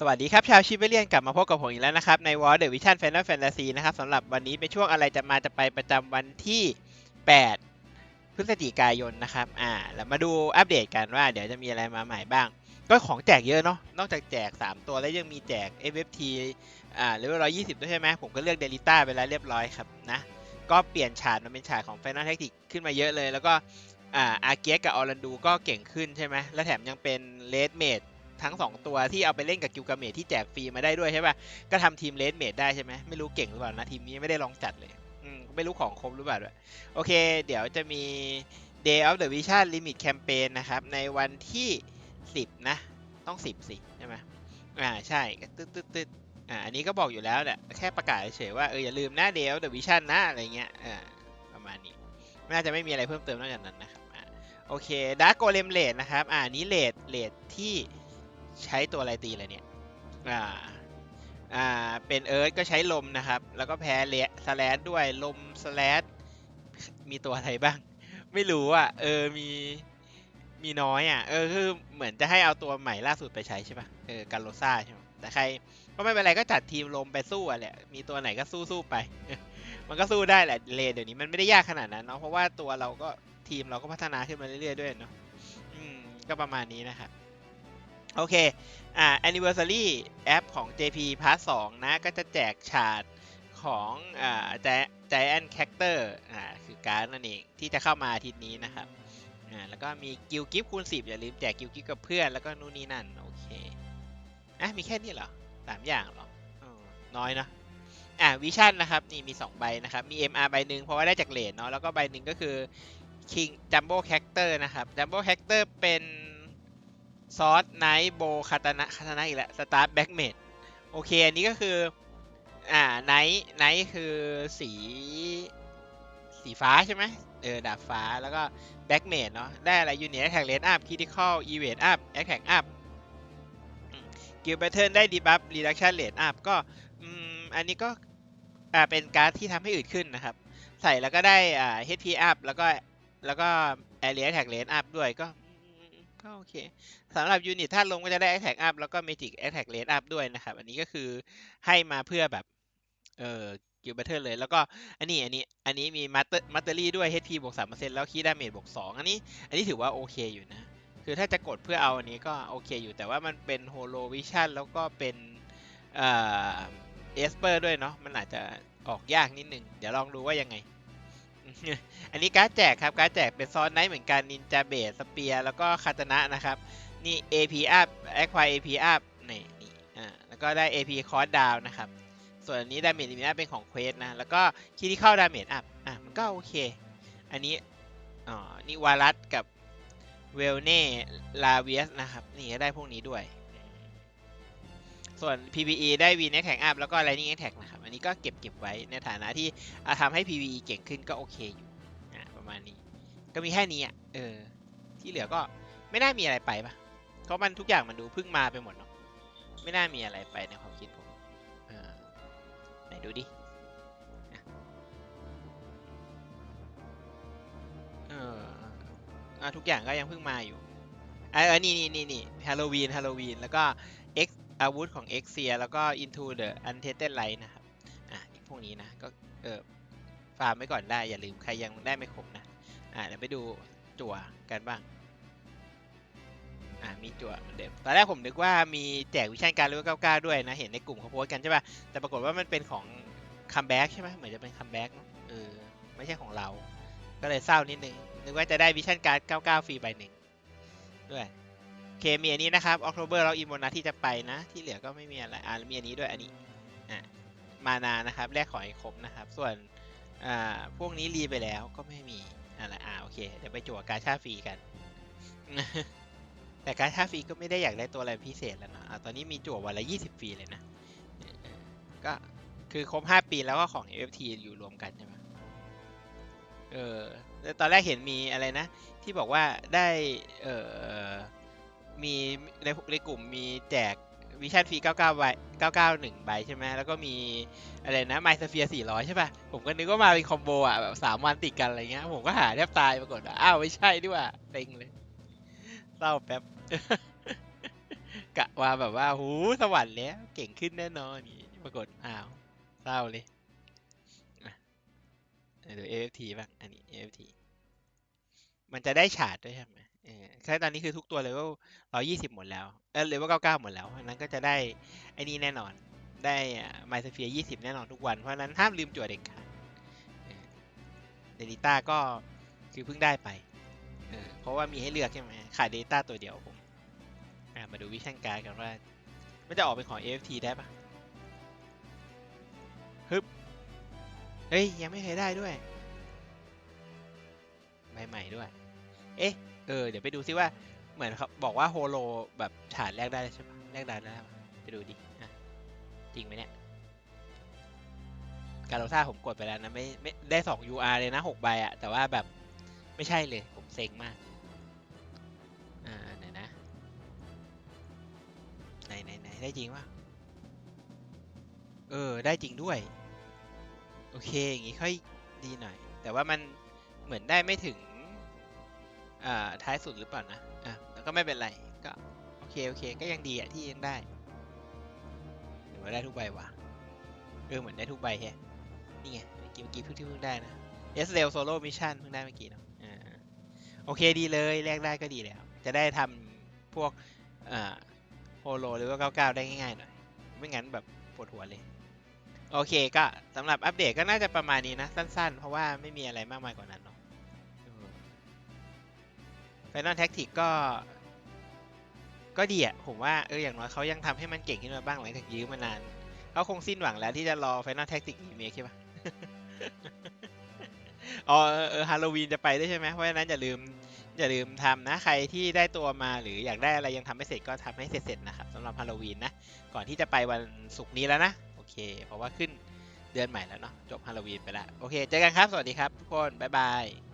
สวัสดีครับ ชาวชิเบเลียนกลับมาพบกับผมอีกแล้วนะครับ ใน War The Vision Final Fantasy นะครับสำหรับวันนี้เป็นช่วงอะไรจะมาจะไปประจำวันที่ 8 พฤศจิกายนนะครับ อ่า แล้วมาดูอัปเดตกันว่าเดี๋ยวจะมีอะไรมาใหม่บ้าง ก็ของแจกเยอะเนาะนอกจากแจก 3 ตัวแล้วยังมีแจก FFT อ่าเลเวล120 ด้วยใช่ไหมผมก็เลือกเดลิต้าไปแล้วเรียบร้อยครับนะก็เปลี่ยนฉากมันเป็นฉากของ Final Tactics ขึ้นมาเยอะเลย แล้วก็อ่าอาเกียกับออรันดูก็เก่งขึ้นใช่ไหมและแถมยังเป็นเลดเมด ทั้ง 2 ตัวที่เอาไปเล่นกับกิลกาเมทที่แจกฟรีมาได้ด้วยใช่ป่ะก็ทำทีมเลดเมดได้ใช่ไหมไม่รู้เก่งหรือเปล่านะทีมนี้ไม่ได้ลองจัดเลยอืมไม่รู้ของครบหรือเปล่าด้วยโอเค เดี๋ยวจะมี Day of the Vision Limit Campaign นะครับ ในวันที่ 10 นะ ต้อง 10 สิใช่ไหมอ่าใช่ตึ๊ดตึ๊ดตึ๊ดอ่าอันนี้ก็บอกอยู่แล้วแหละแค่ประกาศเฉยว่าเอออย่าลืมนะ Day of the Vision นะ อะไรเงี้ยอ่าประมาณนี้ น่าจะไม่มีอะไรเพิ่มเติมนอกจากนั้นนะครับโอเคดาร์กโกเลมเลดนะครับ อ่านี้เลดเลดที่ ใช้ตัวอะไรตีเลยเนี่ย อ่า อ่า เป็นเอิร์ธก็ใช้ลมนะครับ แล้วก็แพ้เลสแลดด้วย ลมสแลดมีตัวอะไรบ้าง ไม่รู้อะ เออ มี มีน้อยอะ เออ คือเหมือนจะให้เอาตัวใหม่ล่าสุดไปใช้ใช่ปะ่ะ เออ การโลซ่าใช่ไหมแต่ใครก็ไม่เป็นไรก็จัดทีมลมไปสู้อะแหละ มีตัวไหนก็สู้สู้ๆไป มันก็สู้ได้แหละ เลเดี๋ยวนี้มันไม่ได้ยากขนาดนั้นเนาะ เพราะว่าตัวเราก็ทีมเราก็พัฒนาขึ้นมาเรื่อยๆด้วยเนาะ อืม ก็ประมาณนี้นะครับ โอเค อ่า anniversary แอปของ JP Part 2 นะ ก็จะแจกฉาดของอ่า Giant Character อ่า คือการ์ดนั่นเอง ที่จะเข้ามาอาทิตย์นี้นะครับ อ่า แล้วก็มีกิลกิฟคูณ 10 อย่าลืมแจกกิลกิฟกับเพื่อน แล้วก็นู่นนี่นั่น โอเค อะ มีแค่นี้เหรอสามอย่างเหรอออน้อยนะอ่าวิชั่นนะครับ นี่มี 2 ใบนะครับ มี MR ใบหนึ่งเพราะว่าได้จากเลนเนาะแล้วก็ใบหนึ่งก็คือ King Jumbo Character นะครับ Jumbo Character เป็น ซอสไนท์โบคาตานะคาตานะอีกแล้วสตาร์แบ็กเมดโอเค อันนี้ก็คือ อ่าไนท์ไนท์คือสี สีฟ้าใช่ไหมเออดาบฟ้าแล้วก็แบ็กเมดเนาะได้อะไรยูนิตแท็กเลนอัพคิติคอลอีเวนต์อัพแอคแท็กอัพกิลแบทเทิลได้ดีบัฟรีดักชันเลนอัพก็อืมอันนี้ก็อ่าเป็นการ์ดที่ทำให้อืดขึ้นนะครับ ใส่แล้วก็ได้อ่า HP up แล้วก็แล้วก็ area attack range up ด้วยก็ ก็โอเคสำหรับยูนิตถ้าลงก็จะได้ attack up แล้วก็ magic attack range up ด้วยนะครับ อันนี้ก็คือให้มาเพื่อแบบ เอ่อกิลบัตเทิลเลยแล้วก็อันนี้อันนี้อันนี้มีมัตเตอร์มัตเตอรี่ด้วย HP บวก3%แล้วคีดาเมจบวก2อันนี้อันนี้ถือว่าโอเคอยู่นะ คือถ้าจะกดเพื่อเอาอันนี้ก็โอเคอยู่แต่ว่ามันเป็นโฮโลวิชั่นแล้วก็เป็นเอ่อเอสเปอร์ด้วยเนาะมันอาจจะออกยากนิดนึง เดี๋ยวลองดูว่ายังไง อันนี้การ์ดแจกครับ การ์ดแจกเป็นซอนไนท์เหมือนกันนินจาเบสสเปียแล้วก็คาตานะนะครับ นี่ AP up acquire AP up นี่นี่อ่าแล้วก็ได้ AP cost down นะครับ ส่วนอันนี้ดาเมจลิมิตเป็นของเควสนะ แล้วก็คิดที่เข้าดาเมจอัพอะมันก็โอเค อันนี้อ๋อนี่วารัสกับเวลเน่ลาเวียสนะครับ นี่ก็ได้พวกนี้ด้วย ส่วน PVE ได้ V Net Tag Up แล้วก็ Lightning Attack นะครับ อันนี้ก็เก็บเก็บไว้ในฐานะที่อาทำให้ PVE เก่งขึ้นก็โอเคอยู่อะประมาณนี้ ก็มีแค่นี้อะ เออ ที่เหลือก็ไม่น่ามีอะไรไปปะเพราะมันทุกอย่างมันดูเพิ่งมาไปหมดเนาะ ไม่น่ามีอะไรไปในความคิดผมออไหนดูดิอะเอออะทุกอย่างก็ยังเพิ่งมาอยู่อะเออนี่นี่นี่นี่ฮาโลวีนฮาโลวีนแล้วก็ อาวุธของ X เซียแล้วก็ Into the Untainted Light นะครับ อะอีกพวกนี้นะ ก็เออฟาร์มไว้ก่อนได้ อย่าลืมใครยังได้ไม่ครบนะ อะเดี๋ยวไปดูจั่วกันบ้าง อะมีจั่วเหมือนเดิมตอนแรกผมนึกว่ามีแจกวิชั่นการเลเวล99ด้วยนะ เห็นในกลุ่มเขาโพสกันใช่ป่ะ แต่ปรากฏว่ามันเป็นของคัมแบ็กใช่ไหมเหมือนจะเป็นคัมแบ็กเออ ไม่ใช่ของเรา ก็เลยเศร้านิดนึง นึกว่าจะได้วิชั่นการ์ด99 ฟรีใบหนึ่งด้วย อเคมีอันนี้นะครับออกโทเบอร์เราอินโบนัสที่จะไปนะ ที่เหลือก็ไม่มีอะไรอ่ามีอันนี้ด้วยอันนี้อะมานานะครับแลกของให้ครบนะครับ ส่วนอ่าพวกนี้รีไปแล้วก็ไม่มีอะไรอ่าโอเคเดี๋ยวไปจั่วการชาฟรีกัน แต่การชาฟรีก็ไม่ได้อยากได้ตัวอะไรพิเศษแล้วนะอ่าตอนนี้มีจั่ววันละ20ฟรีเลยนะก็คือครบ5ปีแล้วก็ของ FT อยู่รวมกันใช่ไหมเออแล้วตอนแรกเห็นมีอะไรนะ ที่บอกว่าได้เออ มีในในกลุ่มมีแจกวิชั่นฟรี99ใบ991ใบใช่ไหมแล้วก็มีอะไรนะไมซ์เฟีย400 ใช่ป่ะ ผมก็นึกว่ามาเป็นคอมโบอะ แบบสามวันติดกันอะไรเงี้ย ผมก็หาแทบตายปรากฏอ้าว ไม่ใช่ด้วยว่ะเต็งเลยเศร้าแป๊บ กะว่าแบบว่าหูสวรรค์แล้ว เก่งขึ้นแน่นอนนี่ปรากฏอ้าวเศร้าเลยเดี๋ยว AFT บ้างอันนี้ AFT มันจะได้ฉาดด้วยใช่ไหมเออแค่ตอนนี้คือทุกตัวเลเวลร้อยี่สิบหมดแล้ว เออเลเวลเก้าเก้าหมดแล้วเพราะนั้นก็จะได้ไอ้นี่แน่นอน ได้ไมซ์เฟียยี่สิบแน่นอนทุกวัน เพราะนั้นห้ามลืมจั่วเด็กขาดเดลิต้าก็คือเพิ่งได้ไป เออ เพราะว่ามีให้เลือกใช่ไหมขาดเดต้าตัวเดียวผมอะมาดูวิชั่นการ์ดกันว่า มันจะออกเป็นของ AFT ได้ปะฮึบ เฮ้ย ยังไม่เคยได้ด้วย ใบใหม่ด้วย เอ๊ะ เออ เดี๋ยวไปดูซิว่า เหมือนเขาบอกว่าโฮโลแบบฉาดแรกได้ใช่ปะแรกได้แล้วไปดูดิจริงไหมเนี่ย การโรซ่าผมกดไปแล้วนะ ไม่ไม่ได้สอง UR เลยนะหกใบอะแต่ว่าแบบไม่ใช่เลย ผมเซ็งมาก อ่าไหนนะ ไหนไหนไหนได้จริงวะเออ ได้จริงด้วย โอเค อย่างงี้ค่อยดีหน่อย แต่ว่ามันเหมือนได้ไม่ถึง อ่าท้ายสุดหรือเปล่านะอะแล้วก็ไม่เป็นไรก็โอเคโอเค ก็ยังดีอะที่ยังได้หรือว่าได้ทุกใบวะเออเหมือนได้ทุกใบแฮะนี่ไงเมื่อกี้เมื่อกี้เพิ่งที่เพิ่งได้นะ S r a i l Solo Mission เพิ่งได้เมื่อกี้เนาะอ่าโอเคดีเลยแลกได้ก็ดีแล้ว จะได้ทำพวกอ่าโฮโลหรือว่า99 ได้ง่ายๆหน่อย ไม่งั้นแบบปวดหัวเลย โอเคก็สำหรับอัปเดตก็น่าจะประมาณนี้นะ สั้นๆ เพราะว่าไม่มีอะไรมากมายกว่านั้น นาะไฟนอลแท็กติกก็ ก็ดีอะผมว่าเอออย่างน้อยเขายังทำให้มันเก่งขึ้นมาบ้างหลังจากยื้อมานานเขาคงสิ้นหวังแล้วที่จะรอไฟนอลแท็กติกรีเมคใช่ปะอ๋อเออเออฮาโลวีนจะไปด้วยใช่ไหมเพราะฉะนั้นอย่าลืมอย่าลืมทำนะ ใครที่ได้ตัวมาหรืออยากได้อะไรยังทำไม่เสร็จก็ทำให้เสร็จๆนะครับสำหรับฮาโลวีนนะ ก่อนที่จะไปวันศุกร์นี้แล้วนะ โอเค เพราะว่าขึ้นเดือนใหม่แล้วเนาะจบฮาโลวีนไปแล้ว โอเค เจอกันครับ สวัสดีครับทุกคน บ๊ายบาย